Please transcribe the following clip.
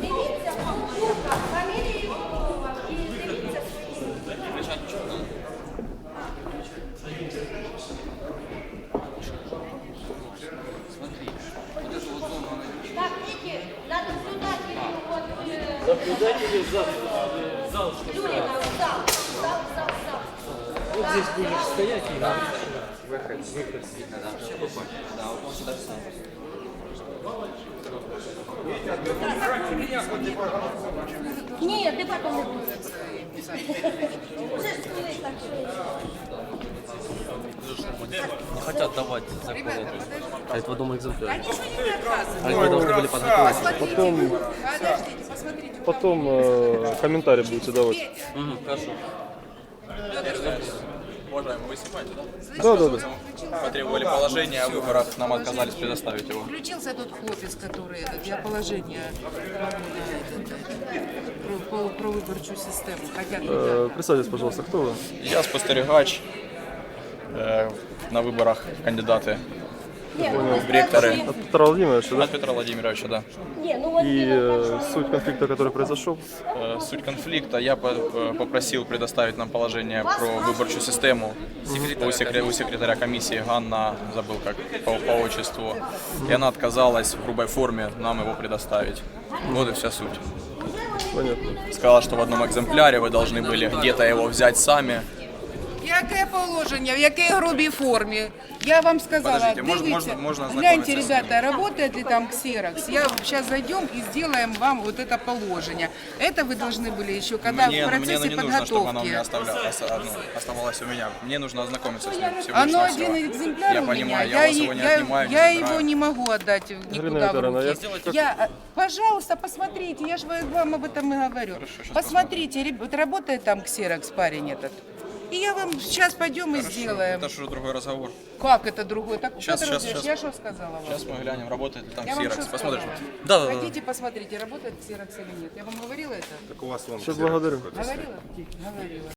Дивіться, футболка, фамілії Іванова і дивіться свої. Так, Ники, надо сюда, вот, э, Наблюдатели в зал. Зал, что Юрина, в зал, в зал, в зал, в зал. Вот здесь будешь стоять и говорить. Выход, выход да. Все буквально. Да, он сюда встал. Ні, ти потім не будеш. Уже ж коли так. Не хотят давать закон эту. А это в одном экземпляре. А вы должны были подготовить. Потом, Подождите, посмотрите. потом э, комментарий будете давать. Хорошо. Уважаемый, вы снимаете, да? Да, да, да. Потребовали положение о выборах, нам отказались предоставить его. Включился тот хлопец, который этот, я положение про, про, про виборчу систему. Хотят Э, представьтесь, пожалуйста, кто вы? Я спостерігач е, на виборах кандидати Ні, ну ви ректори. скажіть. От Петра Владимировича, от да? Петра Владимировича, да. Ні, ну от И він э, суть конфликта, который произошел. Е, Суть конфликта, я по- е, попросил предоставить нам положение про виборчу систему у, секре- у секретаря комиссии Ганна, забыл как по, по отчеству, и она отказалась в грубой форме нам его предоставить. Вот и вся суть. Понятно. Сказала, что в одном экземпляре вы должны были где-то его взять сами. Яке положення, в якій грубій формі? Я вам сказала, Подождите, мож- дивіться, можно- можно гляньте, ознакомиться с ребята, работает ли там ксерокс? Я сейчас зайдем и сделаем вам вот это положение. Это вы должны были еще, когда Мне, в мне процессе не нужно, чтобы оно у подготовки. меня оставля- оста- ну, оставалось у меня. Мне нужно ознакомиться с ним всего лишь Оно навсего. один экземпляр Я у меня. понимаю, я, у вас е- его не я- отнимаю, не я забираю. его не могу отдать Галина никуда в Викторовна, руки. я- Я, э, пожалуйста, посмотрите, я же вам об этом и говорю. щас посмотрите, ребят, вот работает там ксерокс парень этот. И я вам сейчас пойдем и сделаем. Это же другой разговор. Как это другой? Так, Щас, Петр щас, Андреевич, щас. я что сказала вам? Сейчас мы глянем, работает ли там Я вам что Посмотришь? сказала? Да, да, да. Хотите, посмотрите, работает ксерокс или нет. Я вам говорила это? Все, благодарю. Говорила? Говорила.